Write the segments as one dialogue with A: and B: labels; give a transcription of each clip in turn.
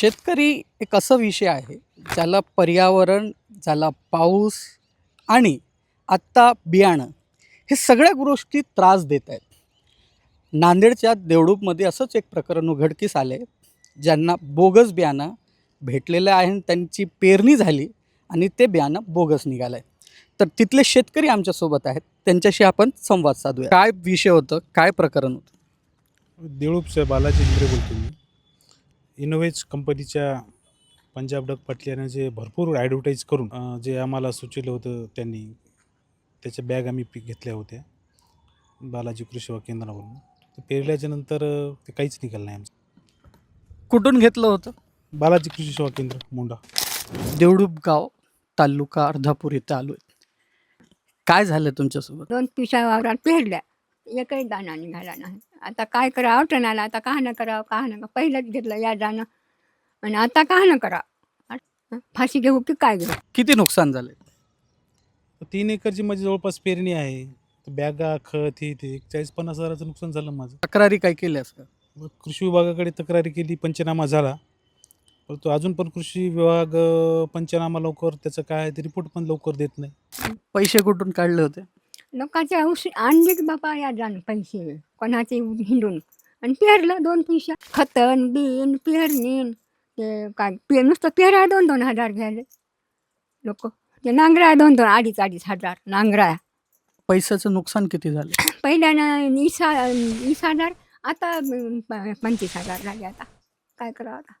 A: शेतकरी एक असं विषय आहे ज्याला पर्यावरण ज्याला पाऊस आणि आत्ता बियाणं हे सगळ्या गोष्टी त्रास देत आहेत. नांदेडच्या देवडूपमध्ये असंच एक प्रकरण उघडकीस आले ज्यांना बोगस बियाणं भेटलेलं आहे आणि त्यांची पेरणी झाली आणि ते बियाणं बोगस निघालं आहे तर तिथले शेतकरी आमच्यासोबत आहेत त्यांच्याशी आपण संवाद साधूया. काय विषय होतं काय प्रकरण होतं?
B: देऊळूपचं बालाजी इंद्रे बोलतो मी. इनोव्हेज कंपनीच्या पंजाब डग पाटल्यानं जे भरपूर ॲडव्हर्टाईज करून जे आम्हाला सुचवलं होतं त्यांनी त्याच्या बॅग आम्ही पीक घेतल्या होत्या बालाजी कृषी सेवा केंद्रावरून. ते पेरल्याच्या नंतर ते काहीच निघालं नाही आमचं.
A: कुठून घेतलं होतं?
B: बालाजी कृषी सेवा केंद्र मोंडा.
A: देवडूप गाव तालुका अर्धापूर इथं आलो काय झालं तुमच्यासोबत?
C: दोन पिशा वावरात पेरल्या. एकही दाणा निघाला नाही. आता काय करावं? टणाला आता का न करावं? का न पहिलंच घेतलं या जाणं आणि आता का न करावं? आ- फाशी घेऊ की काय घेऊ?
A: किती नुकसान झाले
B: तीन एकरची माझी जवळपास पेरणी आहे. बॅगा खत हे ते चाळीस पन्नास हजाराचं नुकसान झालं माझं.
A: तक्रारी काय केल्यास का
B: मग कृषी विभागाकडे तक्रारी केली पंचनामा झाला. परंतु अजून पण कृषी विभाग पंचनामा लवकर त्याचं काय ते रिपोर्ट पण लवकर देत नाही.
A: पैसे कुठून काढले होते?
C: लोकांच्या औषध आणलीच बापा या जाण पैसे. कोणाचे हिंडून. आणि पेरलं दोन पिशा खतन बिन पेरणीन. ते काय पे नुसतं पेरा दोन दोन हजार घ्यायले लोक ते नांगरा दोन दोन अडीच अडीच हजार नांगरा
A: पैशाचं नुकसान किती झालं?
C: पहिल्यानं वीस वीस हजार आता पंचवीस हजार झाले आता. काय करावं आता?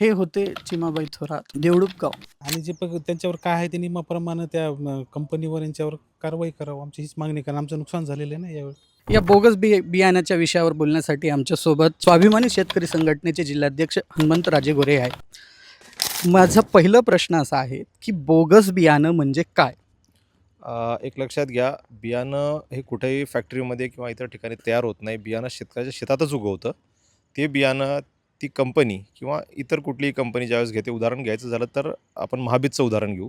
A: हे होते चिमाबाई थोरात देवडूप गाव
B: आणि जे पग त्यांच्यावर काय आहे ते नियमाप्रमाणे त्या कंपनीवर यांच्यावर कारवाई करावं आमची हीच मागणी कारण आमचं नुकसान झालेलं आहे ना यावेळी.
A: या बोगस बि बियाण्याच्या विषयावर बोलण्यासाठी आमच्यासोबत स्वाभिमानी शेतकरी संघटनेचे जिल्हाध्यक्ष हनुमंत राजे गोरे आहे माझा पहिला प्रश्न असा आहे की बोगस बियाणं म्हणजे काय?
D: अ, एक लक्षात घ्या बियाणं हे कुठेही फॅक्टरीमध्ये किंवा इतर ठिकाणी तयार होत नाही. बियाणं शेतकऱ्याच्या शेतातच उगवतं. ते बियाणं ती कंपनी किंवा इतर कुठलीही कंपनी ज्यावेळेस घेते उदाहरण घ्यायचं झालं तर आपण महाबीजचं उदाहरण घेऊ.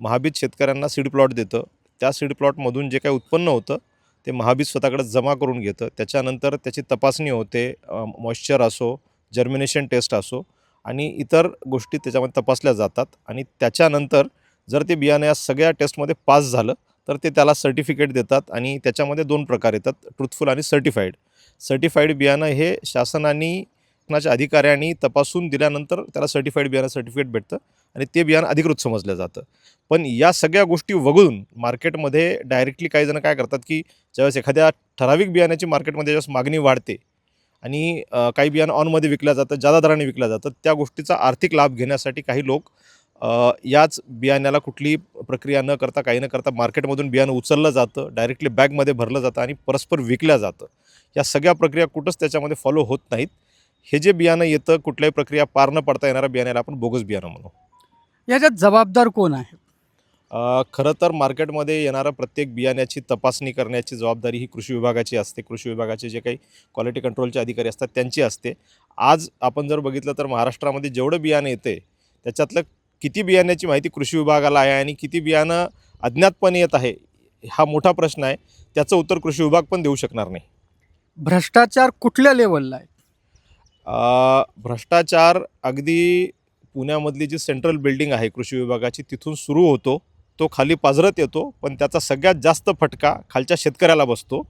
D: महाबीज शेतकऱ्यांना सीड प्लॉट देतं. त्या सीड प्लॉटमधून जे काही उत्पन्न होतं ते महाबीज स्वतःकडे जमा करून घेतं. त्याच्यानंतर त्याची तपासणी होते मॉइश्चर असो जर्मिनेशन टेस्ट असो आणि इतर गोष्टी त्याच्यामध्ये तपासल्या जातात आणि त्याच्यानंतर जर ते बियाणं या सगळ्या टेस्टमध्ये पास झालं तर ते त्याला सर्टिफिकेट देतात आणि त्याच्यामध्ये दोन प्रकार येतात ट्रुथफुल आणि सर्टिफाईड सर्टिफाईड बियाणं हे शासनाने शासनाच्या अधिकाऱ्यांनी तपासून दिल्यानंतर त्याला सर्टिफाईड बियाणं सर्टिफिकेट भेटतं आणि ते बियाणं अधिकृत समजलं जातं. पण या सगळ्या गोष्टी वगळून मार्केटमध्ये डायरेक्टली काही जण काय करतात की ज्यावेळेस एखाद्या ठराविक बियाण्याची मार्केटमध्ये ज्यावेळेस मागणी वाढते आणि काही बियाणं ऑनमध्ये विकल्या जातं जादा दराने विकल्या जातं त्या गोष्टीचा आर्थिक लाभ घेण्यासाठी काही लोक याच बियाण्याला कुठली प्रक्रिया न करता काही न करता मार्केटमधून बियाणं उचललं जातं डायरेक्टली बॅगमध्ये भरलं जातं आणि परस्पर विकलं जातं. या सगळ्या प्रक्रिया कुठंच त्याच्यामध्ये फॉलो होत नाहीत. हे जे बियाणं येतं कुठल्याही प्रक्रिया पार न पडता येणाऱ्या बियाण्याला आपण बोगस बियाणं म्हणू.
A: याच्यात जबाबदार कोण आहे?
D: अ, खरं तर मार्केटमध्ये येणारं प्रत्येक बियाण्याची तपासणी करण्याची जबाबदारी ही कृषी विभागाची असते. कृषी विभागाचे जे काही क्वालिटी कंट्रोलचे अधिकारी असतात त्यांची असते. आज आपण जर बघितलं तर महाराष्ट्रामध्ये जेवढं बियाणं येते त्याच्यातलं किती बियाण्याची माहिती कृषी विभागाला आहे आणि किती बियाणं अज्ञातपणे येत आहे हा मोठा प्रश्न आहे. त्याचं उत्तर कृषी विभाग पण देऊ शकणार नाही.
A: भ्रष्टाचार कुठल्या लेवलला आहे?
D: भ्रष्टाचार अगदी पुण्यामधली जी सेंट्रल बिल्डिंग आहे कृषी विभागाची तिथून सुरू होतो. तो खाली पाझरत येतो पण त्याचा सगळ्यात जास्त फटका खालच्या शेतकऱ्याला बसतो.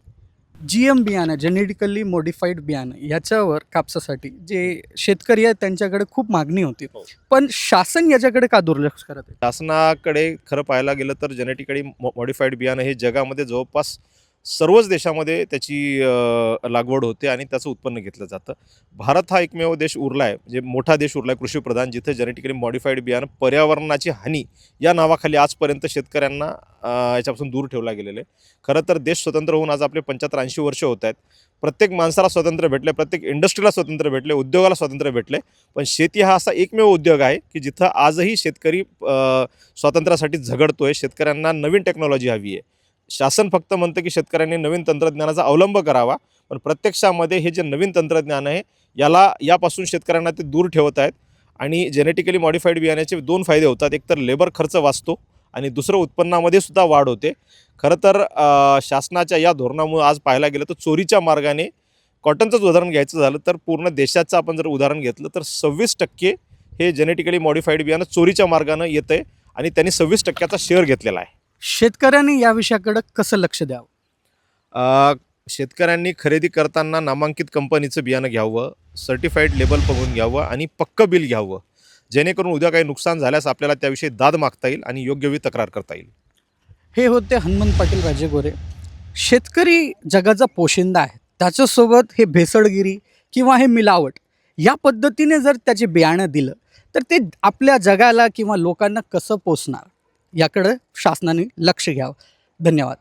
A: जी एम बियाणं जेनेटिकली मॉडिफाईड बियाणं याच्यावर कापसासाठी जे शेतकरी आहेत त्यांच्याकडे खूप मागणी होती.
D: हो.
A: पण शासन याच्याकडे का दुर्लक्ष करत आहे?
D: शासनाकडे खरं पाहायला गेलं तर जेनेटिकली मॉडिफाईड बियाणं हे जगामध्ये जवळपास सर्वच देशामध्ये त्याची लागवड होते आणि त्याचं उत्पन्न घेतलं जातं. भारत हा एकमेव देश उरला आहे म्हणजे मोठा देश उरला आहे कृषीप्रधान जिथे जेनेटिकली मॉडिफाईड बियाणं पर्यावरणाची हानी या नावाखाली आजपर्यंत शेतकऱ्यांना याच्यापासून दूर ठेवला गेलेलं आहे. खरं तर देश स्वतंत्र होऊन आज आपले पंच्याहत्तर ऐंशी वर्ष होत आहेत. प्रत्येक माणसाला स्वातंत्र्य भेटले प्रत्येक इंडस्ट्रीला स्वातंत्र्य भेटले उद्योगाला स्वातंत्र्य भेटले पण शेती हा असा एकमेव उद्योग आहे की जिथं आजही शेतकरी स्वातंत्र्यासाठी झगडतो आहे शेतकऱ्यांना नवीन टेक्नॉलॉजी हवी आहे. शासन फक्त म्हणतं की शेतकऱ्यांनी नवीन तंत्रज्ञानाचा अवलंब करावा पण प्रत्यक्षामध्ये हे जे नवीन तंत्रज्ञान आहे याला यापासून शेतकऱ्यांना ते दूर ठेवत आहेत. आणि जेनेटिकली मॉडिफाईड बियाण्याचे दोन फायदे होतात. एक तर लेबर खर्च वाचतो आणि दुसरं उत्पन्नामध्ये सुद्धा वाढ होते. खरं तर शासनाच्या या धोरणामुळे आज पाहायला गेलं तर चोरीच्या मार्गाने कॉटनचंच उदाहरण घ्यायचं झालं तर पूर्ण देशाचं आपण जर उदाहरण घेतलं तर सव्वीस टक्के हे जेनेटिकली मॉडिफाईड बियाणं चोरीच्या मार्गानं येतं आहे आणि त्यांनी सव्वीस टक्क्याचा शेअर घेतलेला आहे.
A: शेतकऱ्यांनी या विषयाकडे कसं लक्ष द्यावं?
D: शेतकऱ्यांनी खरेदी करताना नामांकित कंपनीचं बियाणं घ्यावं सर्टिफाईड लेबल बघून घ्यावं आणि पक्कं बिल घ्यावं. जेणेकरून उद्या काही नुकसान झाल्यास आपल्याला त्याविषयी दाद मागता येईल आणि योग्य वेळी तक्रार करता येईल.
A: हे होते हनुमंत पाटील राजेगोरे शेतकरी जगाचा पोशिंदा आहे. त्याच्यासोबत हे भेसळगिरी किंवा हे मिलावट या पद्धतीने जर त्याचे बियाणं दिलं तर ते आपल्या जगाला किंवा लोकांना कसं पोचणार याकडं शासनाने लक्ष घ्यावं. धन्यवाद.